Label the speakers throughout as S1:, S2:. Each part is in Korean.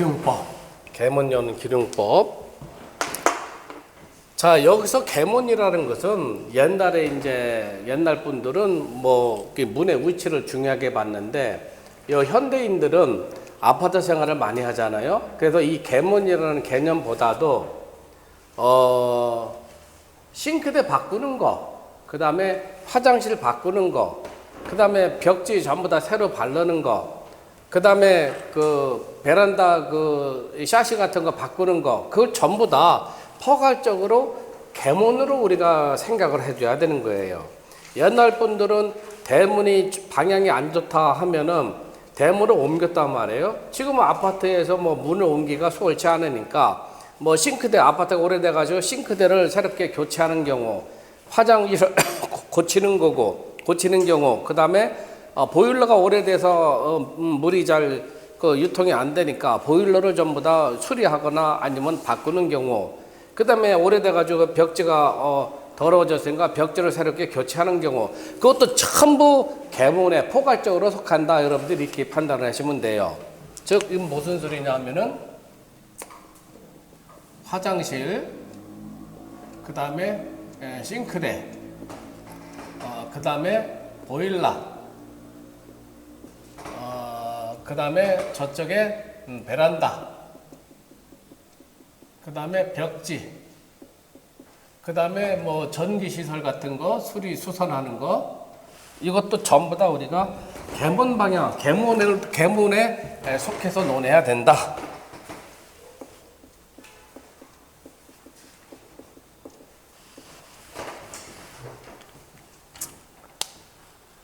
S1: 기룡법. 개문 여는 기룡법. 자, 여기서 개문이라는 것은 옛날에 이제 옛날 분들은 뭐 문의 위치를 중요하게 봤는데 이 현대인들은 아파트 생활을 많이 하잖아요. 그래서 이 개문이라는 개념보다도 어 싱크대 바꾸는 거, 그 다음에 화장실 바꾸는 거, 그 다음에 벽지 전부 다 새로 바르는 거, 그 다음에 그 베란다 그 샤시 같은 거 바꾸는 거, 그 전부 다 포괄적으로 개문으로 우리가 생각을 해줘야 되는 거예요. 옛날 분들은 대문이 방향이 안 좋다 하면은 대문을 옮겼단 말이에요. 지금은 아파트에서 뭐 문을 옮기가 수월치 않으니까 뭐 싱크대 아파트가 오래돼가지고 싱크대를 새롭게 교체하는 경우 화장실을 고치는 거고 고치는 경우 그 다음에 어, 보일러가 오래돼서 어, 음, 물이 잘 그 유통이 안 되니까 보일러를 전부 다 수리하거나 아니면 바꾸는 경우. 그 다음에 오래돼가지고 벽지가 어, 더러워졌으니까 벽지를 새롭게 교체하는 경우. 그것도 전부 개문에 포괄적으로 속한다. 여러분들이 이렇게 판단을 하시면 돼요. 즉 이건 무슨 소리냐 하면은 화장실 그 다음에 싱크대 어, 그 다음에 보일러. 어, 그 다음에 저쪽에 음, 베란다. 그 다음에 벽지. 그 다음에 뭐 전기시설 같은 거 수리 수선하는 거. 이것도 전부 다 우리가 개문 방향 개문에 개문에 에, 속해서 논해야 된다.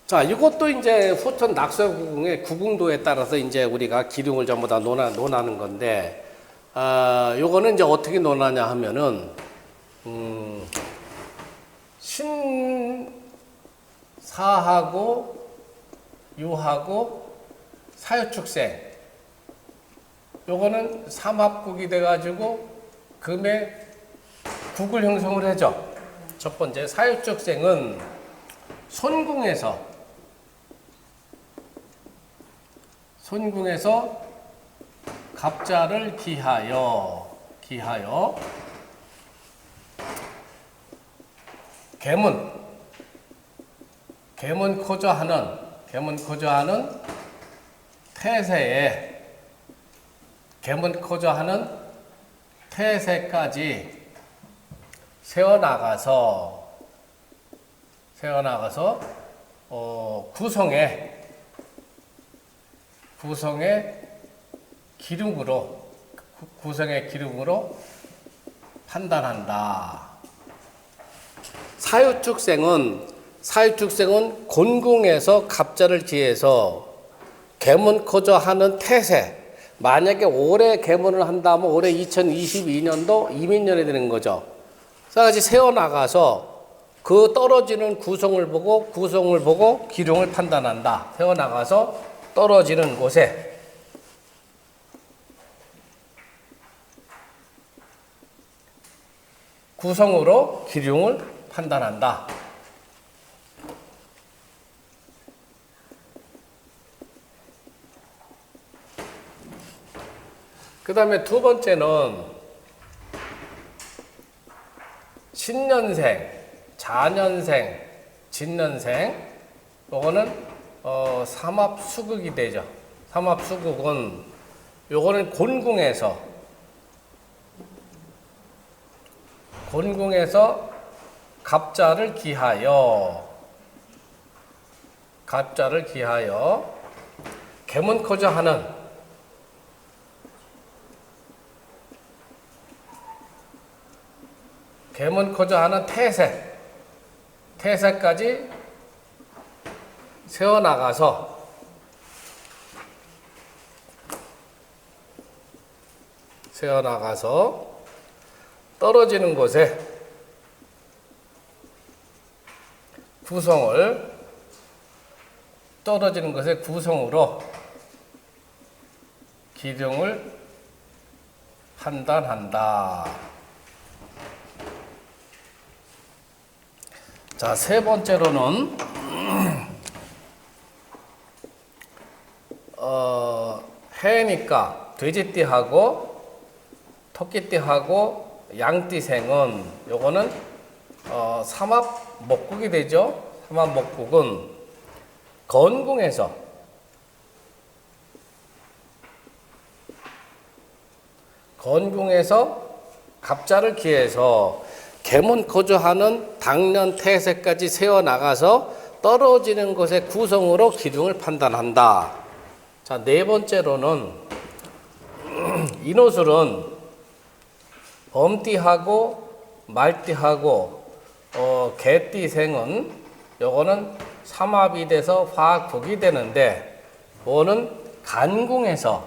S1: 자, 이것도 이제 후천 낙서구궁의 구궁도에 따라서 이제 우리가 기둥을 전부 다 논하, 논하는 건데, 아, 요거는 이제 어떻게 논하냐 하면은, 음, 신사하고 유하고 사유축생. 요거는 삼합국이 돼가지고 금의 국을 형성을 해죠. 첫 번째 사유축생은 손궁에서 손궁에서 갑자를 기하여 기하여. 개문. 개문 코저 하는 개문 코저 하는 태세에 개문 코저 하는 태세까지 세워나가서 세워나가서 어, 구성에 구성의 기둥으로 구- 구성의 기둥으로 판단한다. 사유축생은 사유축생은 곤궁에서 갑자를 지해서 개문코저 하는 태세. 만약에 올해 개문을 한다면 올해 2022년도 이민년이 되는 거죠. 그래서 세워 나가서 그 떨어지는 구성을 보고 구성을 보고 기룡을 판단한다. 세워 나가서 떨어지는 곳에 구성으로 기룡을 판단한다. 그 다음에 두 번째는 신년생, 자년생, 진년생. 요거는 어, 삼합 수극이 되죠. 삼합 수극은 요거는 곤궁에서 곤궁에서 갑자를 기하여 갑자를 기하여 개문코저 하는 개문코저 하는 태세 태세까지 세워 나가서 세워 나가서 떨어지는 곳에 구성을 떨어지는 것의 구성으로 기둥을 판단한다. 자, 세 번째로는 어, 해니까 돼지띠하고 토끼띠하고 양띠생은 요거는 어, 삼합 목국이 되죠. 삼합 목국은 건궁에서 건궁에서 갑자를 기해서 개문 거주하는 당년 태세까지 세워 나가서 떨어지는 것의 구성으로 기둥을 판단한다. 자, 네 번째로는 인호술은 범띠하고 말띠하고 어, 개띠생은 요거는 삼합이 돼서 화국이 되는데 뭐는 간궁에서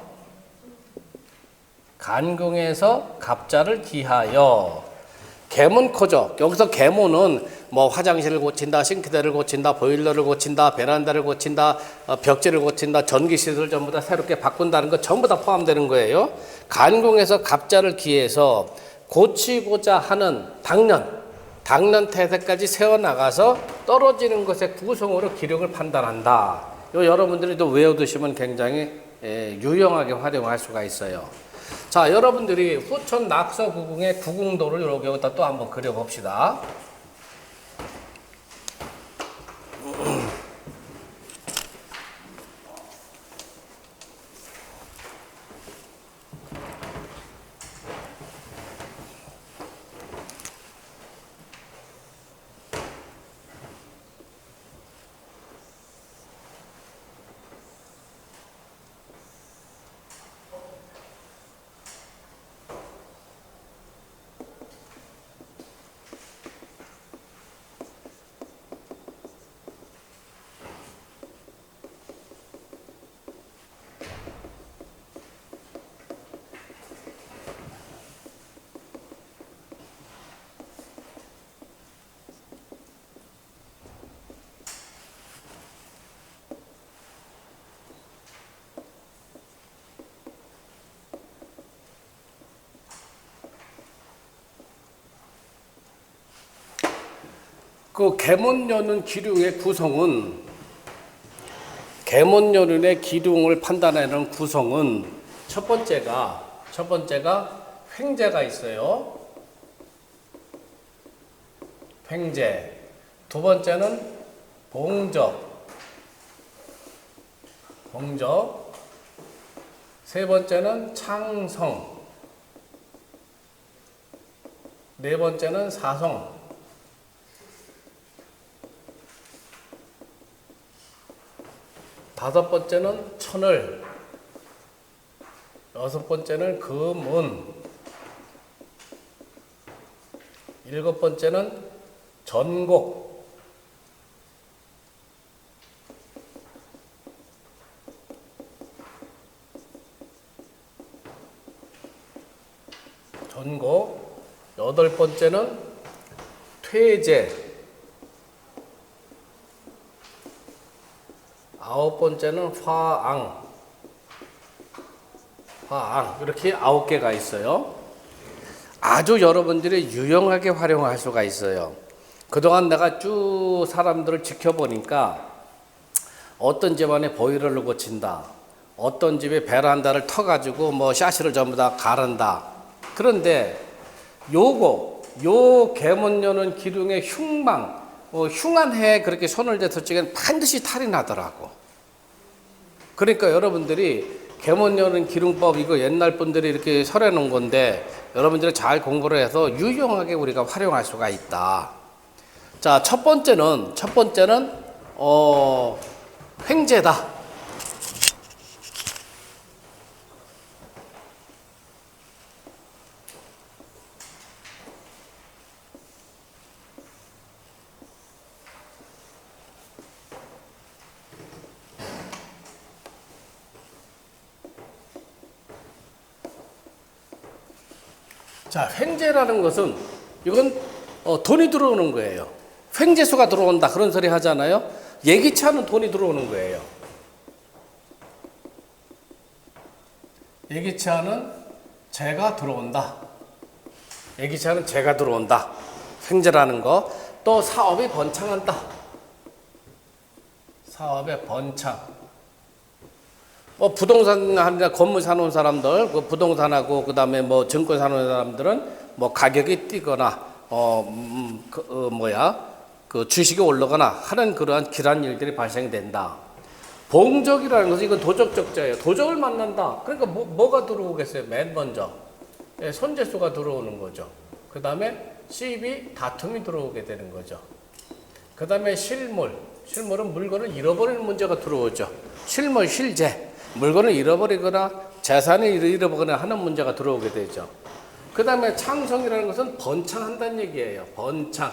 S1: 간궁에서 갑자를 기하여 개문코죠. 여기서 개문은 뭐 화장실을 고친다, 싱크대를 고친다, 보일러를 고친다, 베란다를 고친다, 어, 벽지를 고친다, 전기시설을 전부 다 새롭게 바꾼다는 거 전부 다 포함되는 거예요. 간궁에서 갑자를 기해서 고치고자 하는 당년, 당년 태세까지 세워나가서 떨어지는 것의 구성으로 기력을 판단한다. 요 여러분들이 또 외워두시면 굉장히 예, 유용하게 활용할 수가 있어요. 자, 여러분들이 후천 낙서 구궁의 구궁도를 여기다 또 한번 그려봅시다. 그 개문 여는 기둥의 구성은 개문 여는의 기둥을 판단하는 구성은 첫 번째가 첫 번째가 횡재가 있어요. 횡재. 두 번째는 봉적. 봉적. 세 번째는 창성. 네 번째는 사성. 다섯 번째는 천을, 여섯 번째는 금은, 일곱 번째는 전곡, 전곡, 여덟 번째는 퇴제, 아홉 번째는 화앙. 화앙. 이렇게 아홉 개가 있어요. 아주 여러분들이 유용하게 활용할 수가 있어요. 그동안 내가 쭉 사람들을 지켜보니까 어떤 집안에 보일러를 고친다. 어떤 집에 베란다를 터가지고 뭐 샤시를 전부 다 가른다. 그런데 요거, 요 개문 여는 기둥의 흉망, 뭐 흉한 해에 그렇게 손을 대서 찍으면 반드시 탈이 나더라고. 그러니까 여러분들이 개문 여는 기둥법 이거 옛날 분들이 이렇게 설해 놓은 건데 여러분들이 잘 공부를 해서 유용하게 우리가 활용할 수가 있다. 자, 첫 번째는 첫 번째는 어 횡재다. 자, 횡재라는 것은 이건 어, 돈이 들어오는 거예요. 횡재수가 들어온다 그런 소리 하잖아요. 예기치 않은 돈이 들어오는 거예요. 예기치 않은 재가 들어온다. 예기치 않은 재가 들어온다. 횡재라는 거. 또 사업이 번창한다. 사업의 번창. 뭐 부동산 하는 건물 사놓은 사람들, 그 부동산하고 그다음에 뭐 증권 사놓은 사람들은 뭐 가격이 뛰거나 어, 음, 그, 어 뭐야 그 주식이 올라거나 하는 그러한 길한 일들이 발생된다. 봉적이라는 것은 이건 도적 적자예요. 도적을 만난다. 그러니까 뭐, 뭐가 들어오겠어요? 맨 먼저 예, 손재수가 들어오는 거죠. 그 다음에 시비 다툼이 들어오게 되는 거죠. 그 다음에 실물. 실물은 물건을 잃어버리는 문제가 들어오죠. 실물, 실재. 물건을 잃어버리거나 재산을 잃어버리거나 하는 문제가 들어오게 되죠. 그 다음에 창성이라는 것은 번창한다는 얘기예요. 번창.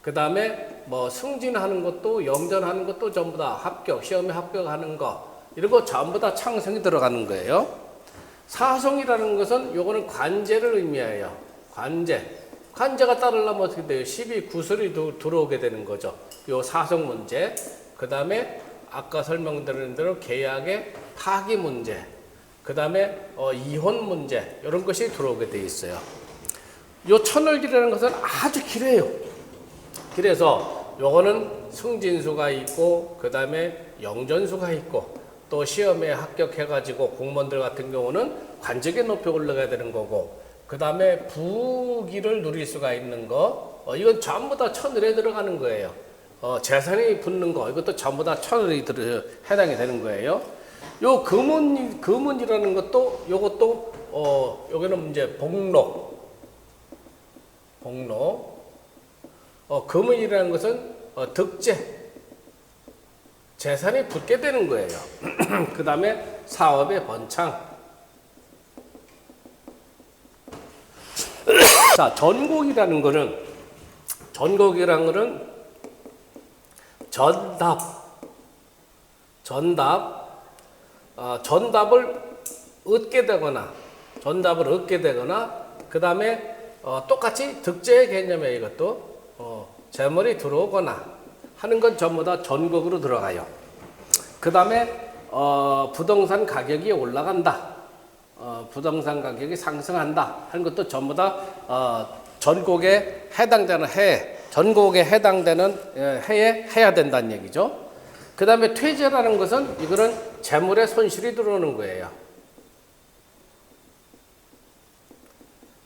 S1: 그 다음에 뭐 승진하는 것도 영전하는 것도 전부 다 합격, 시험에 합격하는 거. 이런 거 전부 다 창성이 들어가는 거예요. 사성이라는 것은 요거는 관제를 의미해요. 관제. 관제가 따르려면 어떻게 돼요? 12 구슬이 도- 들어오게 되는 거죠. 요 사성 문제. 그 다음에 아까 설명드린 대로 계약의 파기 문제. 그 다음에 어, 이혼 문제. 이런 것이 들어오게 돼 있어요. 요 천을기라는 것은 아주 길어요. 그래서 요거는 승진수가 있고 그 다음에 영전수가 있고 또 시험에 합격해가지고 공무원들 같은 경우는 관직에 높이 올라가야 되는 거고 그 다음에 부기를 누릴 수가 있는 거 어, 이건 전부 다 천을에 들어가는 거예요. 어, 재산이 붙는 거 이것도 전부 다 천을이 들어 해당이 되는 거예요. 요 금운 금운이라는 것도 요것도 어 여기는 이제 복록 복록 어, 금은이라는 것은 어, 득재 재산이 붙게 되는 거예요. 그 다음에 사업의 번창. 자, 전곡이라는 거는 전곡이라는 거는 전답, 전답, 어, 전답을 얻게 되거나 전답을 얻게 되거나 그 다음에 어, 똑같이 득제의 개념이에요. 이것도 어, 재물이 들어오거나 하는 건 전부 다 전국으로 들어가요. 그 다음에 어, 부동산 가격이 올라간다. 어, 부동산 가격이 상승한다. 하는 것도 전부 다 어, 전국에 해당되는 해, 전국에 해당되는 예, 해에 해야 된다는 얘기죠. 그 다음에 퇴제라는 것은 이거는 재물의 손실이 들어오는 거예요.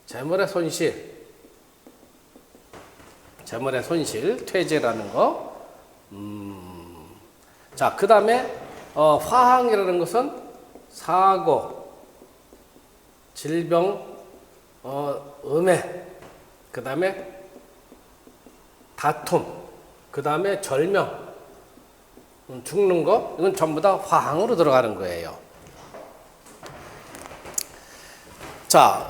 S1: 재물의 손실. 재물의 손실, 퇴제라는 거. 음. 자, 그 다음에, 어, 화항이라는 것은 사고, 질병, 어, 음해, 그 다음에 다툼, 그 다음에 절명, 음, 죽는 거, 이건 전부 다 화항으로 들어가는 거예요. 자,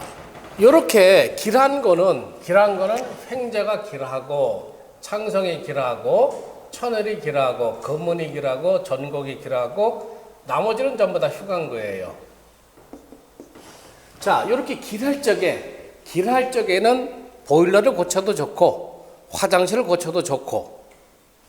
S1: 요렇게 길한 거는 길한 거는 횡재가 길하고 창성이 길하고 천을이 길하고 금문이 길하고 전곡이 길하고 나머지는 전부 다 휴간 거예요. 자, 요렇게 길할 적에 길할 적에는 보일러를 고쳐도 좋고 화장실을 고쳐도 좋고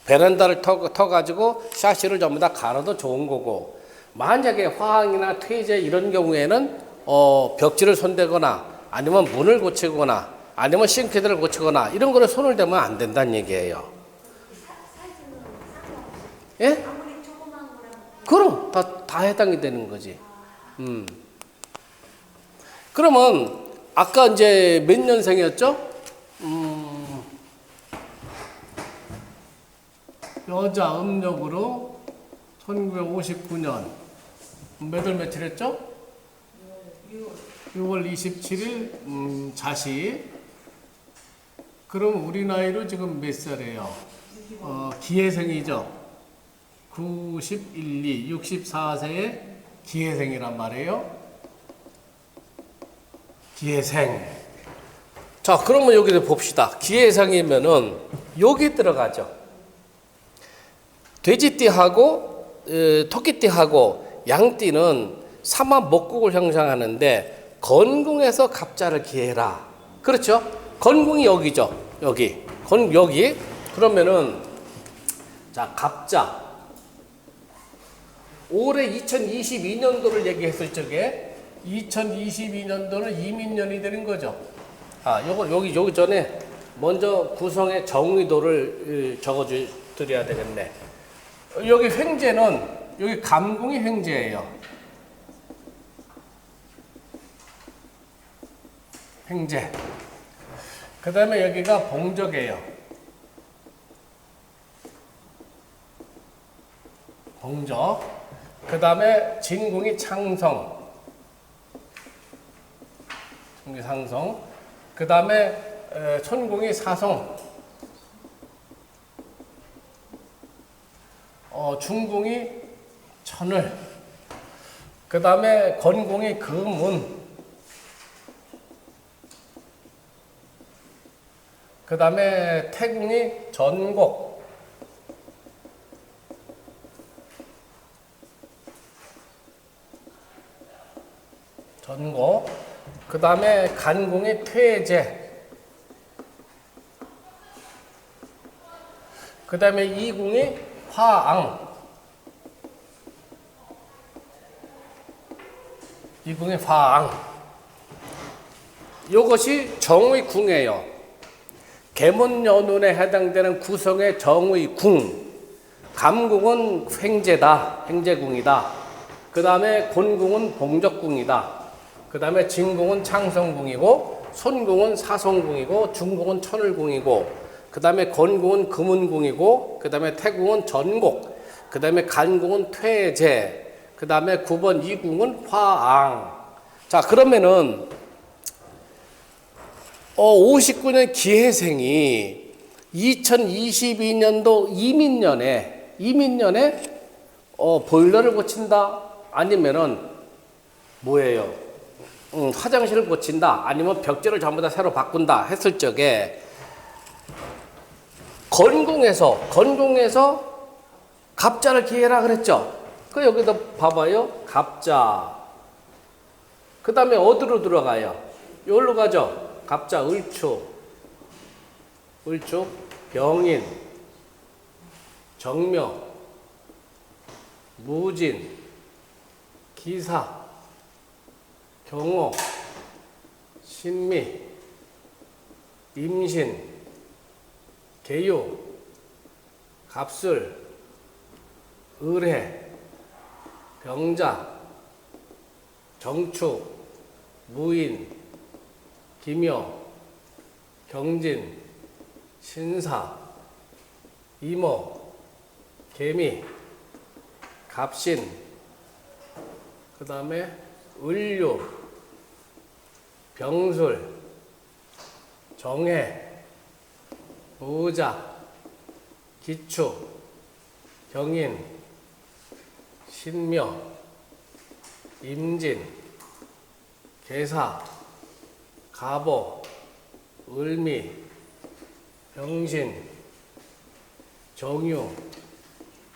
S1: 베란다를 터, 터 가지고 샤시를 전부 다 갈아도 좋은 거고 만약에 화학이나 퇴제 이런 경우에는 어, 벽지를 손대거나 아니면 문을 고치거나 아니면 싱크대를 고치거나 이런 거를 손을 대면 안 된다는 얘기예요. 예? 그럼 다, 다 해당이 되는 거지. 음. 그러면 아까 이제 몇 년생이었죠? 음, 여자 음력으로 1959년 몇월 며칠 했죠? 6월 27일 음, 자시 그럼 우리 나이로 지금 몇 살이에요? 어, 기회생이죠. 91, 2, 64세의 기회생이란 말이에요. 기회생. 자, 그러면 여기서 봅시다. 기회생이면은 여기 들어가죠. 돼지띠하고 에, 토끼띠하고 양띠는 삼합 목국을 형성하는데 건궁에서 갑자를 기해라. 그렇죠? 건궁이 여기죠. 여기. 건 여기. 그러면은 자, 갑자. 올해 2022년도를 얘기했을 적에 2022년도는 이민년이 되는 거죠. 아, 요거 여기 여기 전에 먼저 구성의 정의도를 적어 드려야 되겠네. 여기 횡재는 여기 감공이 횡재예요. 횡재. 그 다음에 여기가 봉적이에요. 봉적. 그 다음에 진공이 창성. 천기 상성. 그 다음에 천공이 사성. 중궁이 천을. 그 다음에 건궁이 금운. 그 다음에 태궁이 전곡. 전곡. 그 다음에 간궁이 퇴제. 그 다음에 이궁이 화앙. 이궁이 화앙. 요것이 정의 궁이에요. 계문연운에 해당되는 구성의 정의 궁. 감궁은 횡재다. 횡재궁이다. 그 다음에 곤궁은 봉적궁이다. 그 다음에 진궁은 창성궁이고, 손궁은 사성궁이고, 중궁은 천을궁이고, 그 다음에 건궁은 금운궁이고, 그 다음에 태궁은 전곡, 그 다음에 간궁은 퇴제, 그 다음에 9번 이궁은 화앙. 자, 그러면은, 어, 59년 기해생이 2022년도 이민년에, 이민년에, 어, 보일러를 고친다? 아니면은, 뭐예요? 음, 화장실을 고친다 아니면 벽지를 전부 다 새로 바꾼다 했을 적에 건궁에서 건궁에서 갑자를 기해라 그랬죠. 그 여기다 봐봐요. 갑자. 그 다음에 어디로 들어가요? 여기로 가죠. 갑자 을축. 을축 병인 정묘 무진 기사 경호, 신미, 임신, 개요, 갑술, 의뢰, 병자, 정축, 무인, 기묘, 경진, 신사, 이모, 개미, 갑신, 그 다음에 을류, 병술, 정해, 보자, 기축, 경인, 신묘, 임진, 계사, 가보, 을미, 병신, 정유,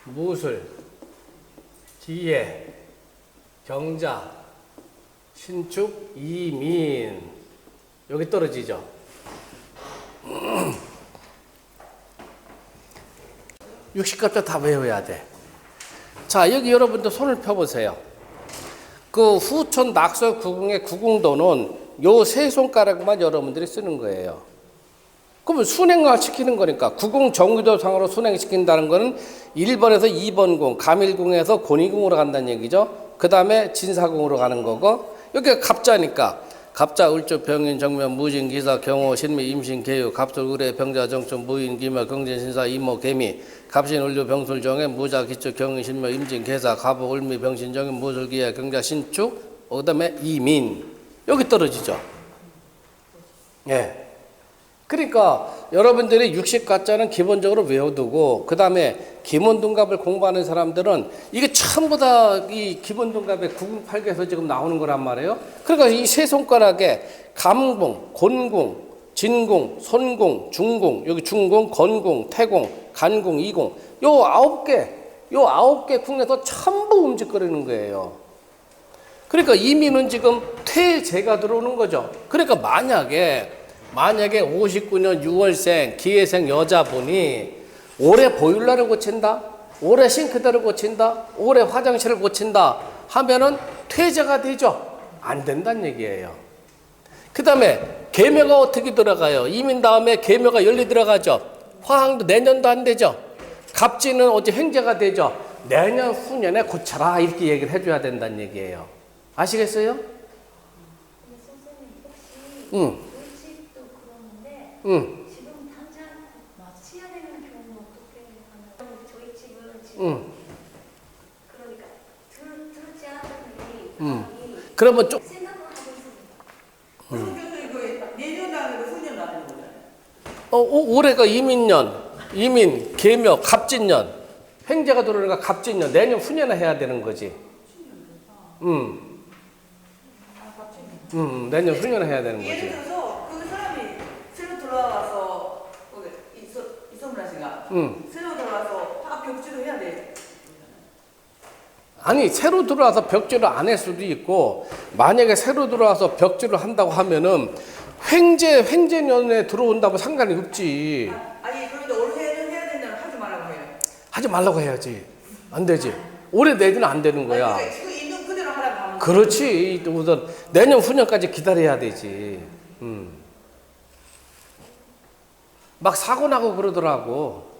S1: 무술, 기해, 경자, 신축, 이민 여기 떨어지죠. 육식값도 다 외워야 돼. 자 여기 여러분들 손을 펴보세요. 그 후촌 낙서 구궁의 구궁도는 요 세 손가락만 여러분들이 쓰는 거예요. 그러면 순행을 시키는 거니까 구궁 정기도상으로 순행시킨다는 거는 1번에서 2번 궁, 감일궁에서 권위궁으로 간다는 얘기죠. 그 다음에 진사궁으로 가는 거고 여기가 갑자니까 갑자, 을조, 병인, 정면, 무진, 기사, 경호, 신미, 임신, 개유, 갑술, 의뢰, 병자, 정춘, 무인, 기묘, 경진, 신사, 이모, 개미, 갑신, 을류, 병술, 정해, 무자, 기축, 경인, 신묘, 임진, 계사, 가보, 을미, 병신, 정인, 무술, 기해, 경자, 신축, 그 다음에 이민. 여기 떨어지죠. 예. 그러니까 여러분들이 육식 가짜는 기본적으로 외워두고 그 다음에 기본둔갑을 공부하는 사람들은 이게 전부 다 이 기본둔갑의 908개에서 지금 나오는 거란 말이에요. 그러니까 이 세 손가락에 감궁, 곤궁, 진궁, 손궁, 중궁, 여기 중궁, 건궁, 태궁, 간궁, 이궁 요 아홉 개, 요 아홉 개 궁에서 전부 움직거리는 거예요. 그러니까 이민은 지금 퇴제가 들어오는 거죠. 그러니까 만약에 만약에 59년 6월생 기회생 여자분이 올해 보일러를 고친다, 올해 싱크대를 고친다, 올해 화장실을 고친다 하면은 퇴제가 되죠. 안 된다는 얘기예요. 그 다음에 개묘가 어떻게 들어가요? 이민 다음에 개묘가 열리 들어가죠. 화항도 내년도 안 되죠. 갑진은 어제 횡재가 되죠. 내년 후년에 고쳐라 이렇게 얘기를 해줘야 된다는 얘기예요. 아시겠어요? 응, 응,
S2: 지금 당장 치야 되는 경우는 어떻게 하나요? 저희 집은 지금
S1: 응.
S2: 그러니까 들, 들지 않은 일이
S1: 음.
S2: 많이
S1: 그러면 좀
S2: 생각을 하고 있습니다.
S3: 그럼 교수님 그 내년 다음에 후년 나는 거잖아요.
S1: 어, 오- 올해가 이민년, 이민, 계묘, 갑진년. 횡재가 들어오니까 갑진년. 내년 후년에 해야 되는 거지. 음. 음, 내년 후년에 해야 되는
S3: 예를
S1: 거지.
S3: 들어서 그 사람이 새로 들어와서 거기 이서 이성문아 씨가
S1: 음.
S3: 새로 들어와서 다 벽지로 해야 돼.
S1: 아니, 새로 들어와서 벽지를 안 할 수도 있고, 만약에 새로 들어와서 벽지를 한다고 하면은, 횡재, 횡재년에 들어온다고 상관이 없지.
S3: 아니 그런데 올해는 해야 된다면 하지 말라고 해요.
S1: 하지 말라고 해야지. 안 되지. 올해 내지는 안 되는 거야.
S3: 아니, 그러니까 지금 있는 그대로 하라고 하면.
S1: 그렇지. 우선 내년 후년까지 기다려야 되지. 음. 막 사고 나고 그러더라고.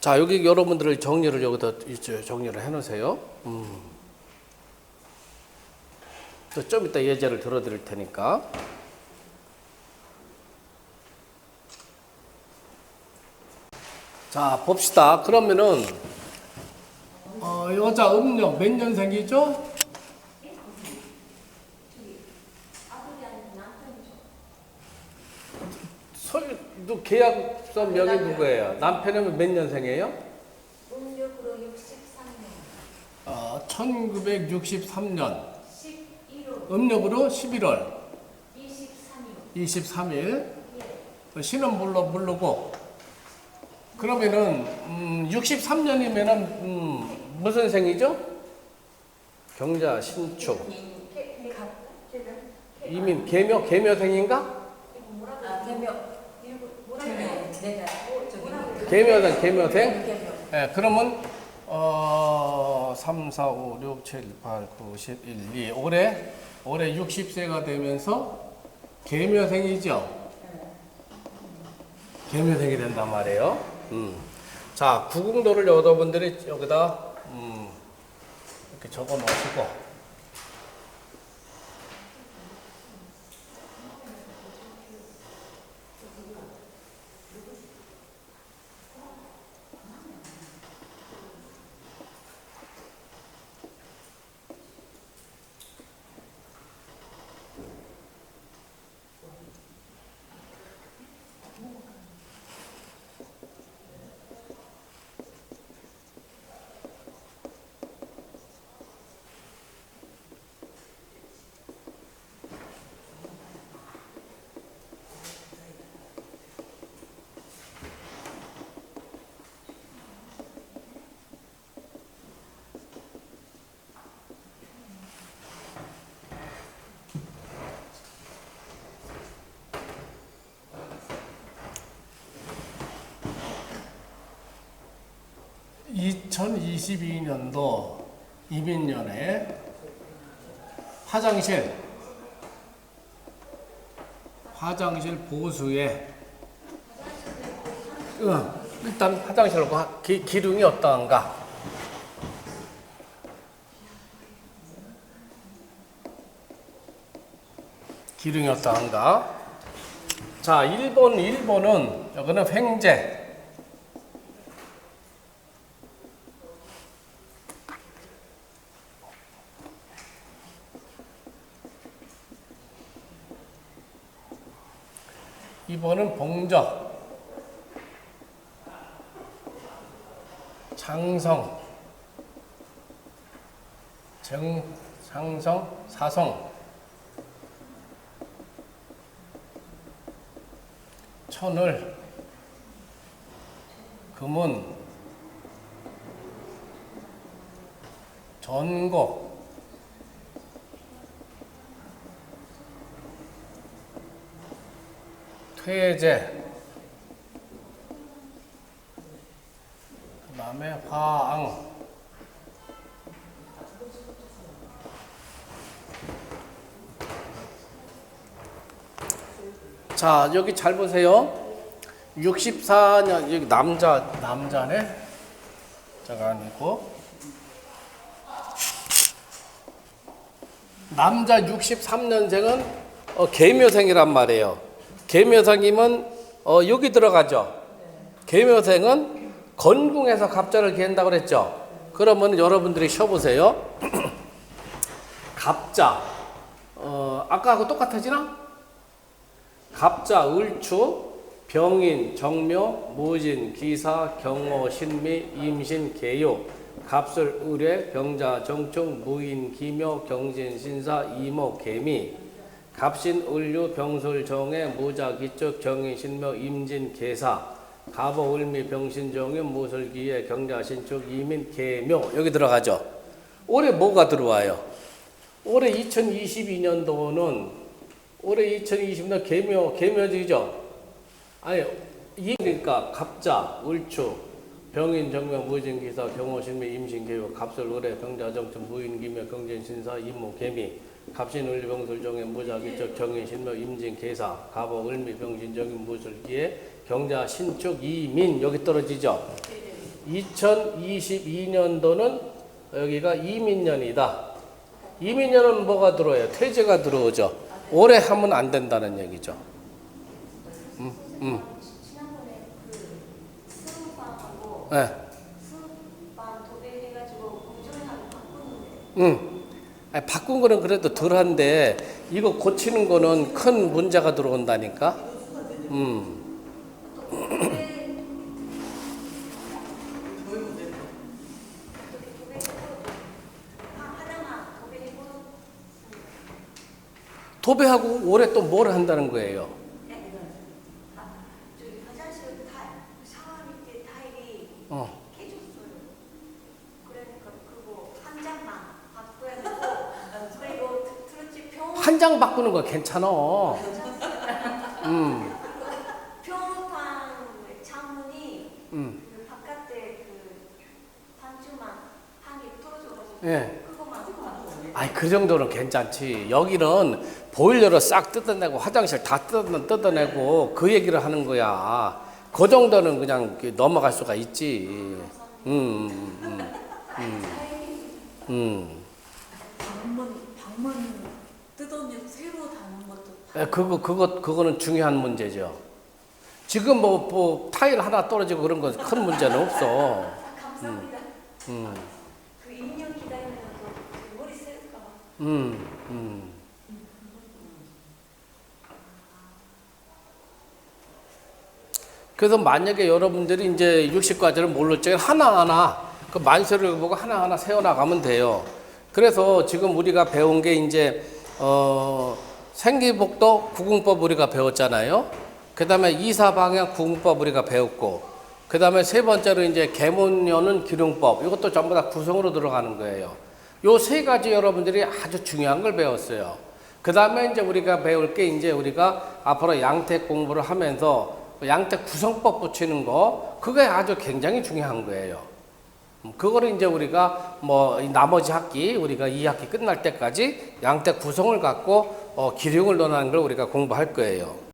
S1: 자, 여기 여러분들 정리를 여기다 이제 정리를 해 놓으세요. 음. 또좀 이따 예제를 들어 드릴 테니까. 자, 봅시다. 그러면은 어, 여자 음력 몇 년생이죠? 계약 서 명이 누구예요? 남편은 몇 년생이에요?
S2: 음력으로 63년
S1: 어, 1963년
S2: 11월
S1: 음력으로 11월
S2: 23일
S1: 23일
S2: 예.
S1: 신은 물러 물르고 그러면은 음, 63년이면은 음, 무슨 생이죠? 경자 신축
S2: 개- 개- 개-
S1: 이민?
S2: 이거 뭐라고
S4: 아, 개묘. 저기
S1: 계묘생 계묘생
S4: 개묘.
S1: 예, 그러면 어, 3, 4, 5, 6, 7, 8, 9, 10, 1, 2 올해 올해 60세가 되면서 계묘생이죠. 계묘생이 된단 말이에요. 음. 자, 구궁도를 여러분들이 여기다 음, 이렇게 적어 놓으시고 (2022년도) 이민년에 화장실 화장실 보수에 응, 일단 화장실 과 기, 기둥이 어떠한가? 기둥이 어떠한가? 자, 1번, 1번은 여기는 횡재. 이번은 봉적, 장성, 정, 장성, 사성, 천을, 금은, 전곡, 퇴제. 그 다음에 화앙 자 여기 잘 보세요. 64년 여기 남자 남자네. 자가 아니고. 남자 63년생은 어, 개묘생이란 말이에요. 계묘생이면 어, 여기 들어가죠. 계묘생은 건궁에서 갑자를 기한다고 그랬죠. 그러면 여러분들이 쉬어보세요. 갑자. 어, 아까하고 똑같아지나? 갑자, 을추, 병인, 정묘, 무진, 기사, 경호, 신미, 임신, 계요, 갑술, 의뢰, 병자, 정충, 무인, 기묘, 경진, 신사, 이모, 개미, 갑신, 을류, 병술, 정해, 무자, 기축, 경인, 신묘, 임진, 계사, 갑오, 을미, 병신, 정인, 무술, 기해, 경자, 신축, 이민, 계묘 여기 들어가죠. 올해 뭐가 들어와요? 올해 2022년도는 올해 2020년 개묘 개묘지죠. 아니 이 그러니까 갑자, 을추, 병인, 정명, 무진, 기사, 경호, 신미, 임신, 개요, 갑설, 의뢰, 병자, 정춘, 무인, 기묘, 경진, 신사, 임모, 개미, 갑신, 을리, 병술, 정해, 무자, 기적, 정인, 신묘, 임진, 계사, 갑오, 을미, 병신, 정인, 무술, 기해, 경자, 신축, 이민 여기 떨어지죠. 2022년도는 여기가 이민년이다. 이민년은 뭐가 들어와요? 퇴제가 들어오죠. 올해 하면 안 된다는 얘기죠. 음, 음.
S2: 그
S1: 네.
S2: 수
S1: 바꾼 거는 그래도 덜한데 이거 고치는 거는 큰 문제가 들어온다니까. 음. 도배하고 올해 또 뭘 한다는 거예요?
S2: 아, 저기 화장실 타 샤워 밑에 타일이
S1: 어.
S2: 깨졌어요. 그러니까 그거 한 장만 바꿔야 되고 그리고 트로치
S1: 병한장 바꾸는 거 괜찮아. 음.
S2: 창문이
S1: 음.
S2: 그 바깥에 그 반주만 한개 떨어져가지고
S1: 예. 아이 그 정도는 괜찮지. 여기는 보일러를 싹 뜯어내고 화장실 다 뜯어, 뜯어내고 그 얘기를 하는 거야. 그 정도는 그냥 넘어갈 수가 있지. 음, 음, 음, 음, 음.
S3: 방문 방문
S1: 에, 그거 그거 그거는 중요한 문제죠. 지금 뭐, 뭐 타일 하나 떨어지고 그런 건 큰 문제는 없어.
S2: 감사합니다.
S1: 음,
S2: 그 2년 기다리면 또 머리 새까봐.
S1: 음, 음. 그래서 만약에 여러분들이 이제 육식과제를 모를 적에 하나하나 그 만세를 보고 하나하나 세워나가면 돼요. 그래서 지금 우리가 배운 게 이제 어 생기복도 구궁법 우리가 배웠잖아요. 그 다음에 이사방향 구궁법 우리가 배웠고 그 다음에 세 번째로 이제 계문여는 기룡법 이것도 전부 다 구성으로 들어가는 거예요. 요 세 가지 여러분들이 아주 중요한 걸 배웠어요. 그 다음에 이제 우리가 배울 게 이제 우리가 앞으로 양택 공부를 하면서 양택 구성법 붙이는 거, 그게 아주 굉장히 중요한 거예요. 음, 그거를 이제 우리가 뭐이 나머지 학기, 우리가 이 학기 끝날 때까지 양택 구성을 갖고 어, 기륭을 논하는 걸 우리가 공부할 거예요.